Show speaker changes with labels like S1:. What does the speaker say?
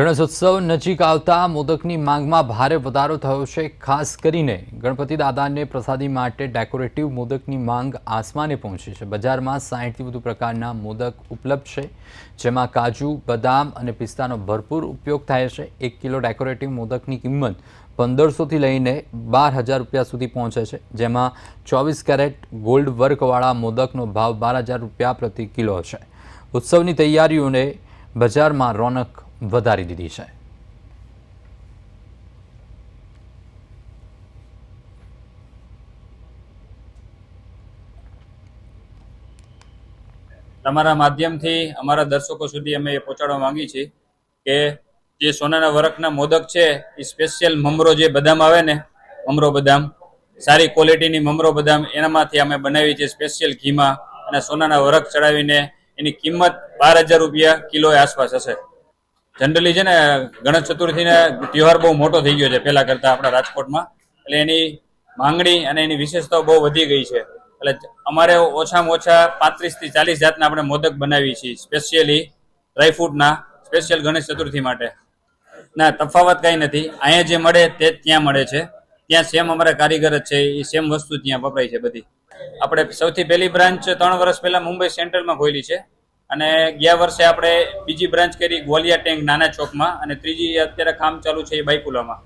S1: ગણેશોત્સવ નજીક આવતા મોદકની માંગમાં ભારે વધારો થયો છે, ખાસ કરીને ગણપતિ દાદાને પ્રસાદી માટે ડેકોરેટિવ મોદકની માંગ આસમાને પહોંચી છે. બજારમાં સાહીઠથી વધુ પ્રકારના મોદક ઉપલબ્ધ છે, જેમાં કાજુ, બદામ અને પિસ્તાનો ભરપૂર ઉપયોગ થાય છે. એક કિલો ડેકોરેટિવ મોદકની કિંમત પંદરસોથી લઈને બાર હજાર રૂપિયા સુધી પહોંચે છે, જેમાં ચોવીસ કેરેટ ગોલ્ડ વર્કવાળા મોદકનો ભાવ બાર હજાર રૂપિયા પ્રતિ કિલો છે. ઉત્સવની તૈયારીઓને બજારમાં રોનક વધારી દીધી છે.
S2: તમારા માધ્યમથી અમારા દર્શકો સુધી અમે એ પહોંચાડવા માંગીએ છીએ કે જે સોનાના વરખના મોદક છે, એ સ્પેશિયલ મમરો જે બદામ આવે ને, મમરો બદામ, સારી ક્વોલિટીની મમરો બદામ, એનામાંથી અમે બનાવી છે સ્પેશિયલ ઘીમાં અને સોનાના વરખ ચડાવીને એની કિંમત બાર હજાર રૂપિયા કિલો આસપાસ હશે. જનરલી છે ને, ગણેશ ચતુર્થીને તહેવાર બહુ મોટો થઈ ગયો છે, પહેલા કરતા આપણા રાજકોટમાં. એટલે એની માંગણી અને એની વિશેષતાઓ બહુ વધી ગઈ છે. એટલે અમારે ઓછામાં ઓછા પાંત્રીસથી ચાલીસ જાતના આપણે મોદક બનાવી છીએ સ્પેશિયલી ડ્રાયફ્રૂટના સ્પેશિયલ ગણેશ ચતુર્થી માટે. ના, તફાવત કઈ નથી. અહીંયા જે મળે તે ત્યાં મળે છે. ત્યાં સેમ અમારા કારીગર જ છે, એ સેમ વસ્તુ ત્યાં વપરાય છે બધી. આપણે સૌથી પહેલી બ્રાન્ચ ત્રણ વર્ષ પહેલા મુંબઈ સેન્ટ્રલમાં ખોલી છે. અને ગયા વર્ષે આપણે બીજી બ્રાન્ચ કરી ગોલિયા ટેન્ક નાના ચોકમાં અને ત્રીજી અત્યારે કામ ચાલુ છે એ બાયકુલામાં